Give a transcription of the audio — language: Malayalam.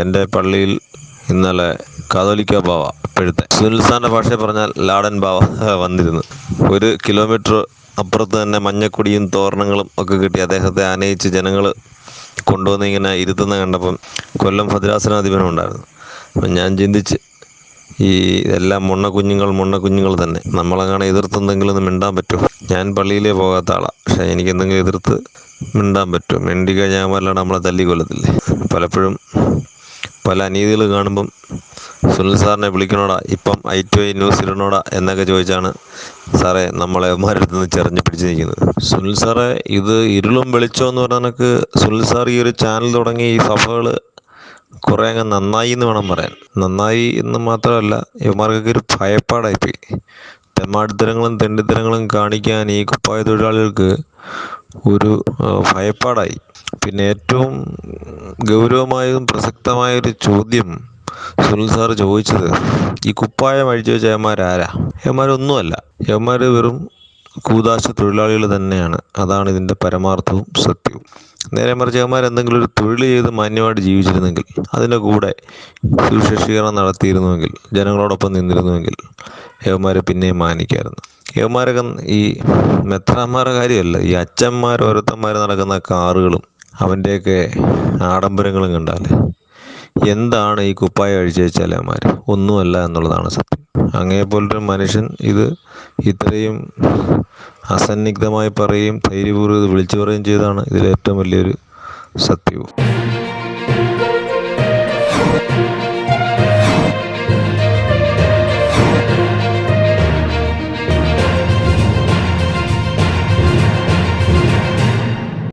എന്റെ പള്ളിയിൽ ഇന്നലെ കാതോലിക്ക ബാവ ഇപ്പോഴത്തെ സുനിൽസാന്റെ ഭാഷയിൽ പറഞ്ഞാൽ ലാടൻ ബാവ വന്നിരുന്നു. ഒരു കിലോമീറ്റർ അപ്പുറത്ത് തന്നെ മഞ്ഞക്കുടിയും തോരണങ്ങളും ഒക്കെ കിട്ടി അദ്ദേഹത്തെ ആനയിച്ച് ജനങ്ങൾ കൊണ്ടുവന്ന് ഇങ്ങനെ ഇരുത്തുന്ന കണ്ടപ്പം കൊല്ലം ഭദ്രാസനാധിപനം ഉണ്ടായിരുന്നു. അപ്പം ഞാൻ ചിന്തിച്ച് ഈ എല്ലാം മുണ്ണ കുഞ്ഞുങ്ങൾ മുണ്ണ കുഞ്ഞുങ്ങൾ തന്നെ. നമ്മളങ്ങനെ എതിർത്തെന്തെങ്കിലും മിണ്ടാൻ പറ്റുമോ? ഞാൻ പള്ളിയിലേ പോകാത്ത ആളാണ് പക്ഷേ എനിക്ക് എന്തെങ്കിലും എതിർത്ത് മിണ്ടാൻ പറ്റും മിണ്ടി കഴിഞ്ഞാൽ നമ്മളെ തല്ലി കൊല്ലത്തില്ലേ പലപ്പോഴും പല അനീതികൾ കാണുമ്പം സുനിൽ സാറിനെ വിളിക്കണോടാ ഇപ്പം ഐ ടു ഐ ന്യൂസ് ഇടണോടാ എന്നൊക്കെ ചോദിച്ചാണ് സാറേ നമ്മളെ അവന്മാരടുത്ത് നിന്ന് ചെറിഞ്ഞ് പിടിച്ച് നിൽക്കുന്നത്. സുനിൽ സാറേ ഇത് ഇരുളും വെളിച്ചോ എന്ന് പറഞ്ഞ കണക്ക് സുനിൽ സാർ ഈ ഒരു ചാനൽ തുടങ്ങി ഈ സഭകൾ കുറേ അങ്ങ് നന്നായി എന്ന് വേണം പറയാൻ. നന്നായി എന്ന് മാത്രമല്ല ഇവന്മാർക്കൊക്കെ ഒരു ഭയപ്പാടായിപ്പോയി. തെമ്മാടിത്തരങ്ങളും തെണ്ടിത്തരങ്ങളും കാണിക്കാൻ ഈ കുപ്പായ തൊഴിലാളികൾക്ക് ഒരു ഭയപ്പാടായി. പിന്നെ ഏറ്റവും ഗൗരവമായതും പ്രസക്തമായ ഒരു ചോദ്യം സുനിൽ സാറ് ചോദിച്ചത് ഈ കുപ്പായം അഴിച്ചു വെച്ച യവന്മാരാരാ യവന്മാരൊന്നുമല്ല യവന്മാർ വെറും കൂതാശ തൊഴിലാളികൾ തന്നെയാണ്. അതാണ് ഇതിന്റെ പരമാർത്ഥവും സത്യവും. നേരെ മറിച്ച് എന്തെങ്കിലും ഒരു തൊഴിൽ ചെയ്ത് മാന്യമായിട്ട് ജീവിച്ചിരുന്നെങ്കിൽ അതിന്റെ കൂടെ സുവിശേഷീകരണം നടത്തിയിരുന്നുവെങ്കിൽ ജനങ്ങളോടൊപ്പം നിന്നിരുന്നുവെങ്കിൽ യവന്മാരെ പിന്നെയും മാനിക്കായിരുന്നു. യവന്മാരൊക്കെ ഈ മെത്രാന്മാരുടെ കാര്യമല്ല ഈ അച്ഛന്മാർ ഓരോരുത്തന്മാർ നടക്കുന്ന കാറുകളും അവന്റെയൊക്കെ ആഡംബരങ്ങളും കണ്ടാൽ എന്താണ് ഈ കുപ്പായ അഴിച്ചു വെച്ചാൽ ഒന്നുമല്ല എന്നുള്ളതാണ് സത്യം. അങ്ങേപ്പോലൊരു മനുഷ്യൻ ഇത് ഇത്രയും അസന്നിഗ്ധമായി പറയുകയും ധൈര്യപൂർവം വിളിച്ചു പറയുകയും ചെയ്തതാണ് ഇതിലേറ്റവും വലിയൊരു സത്യവും.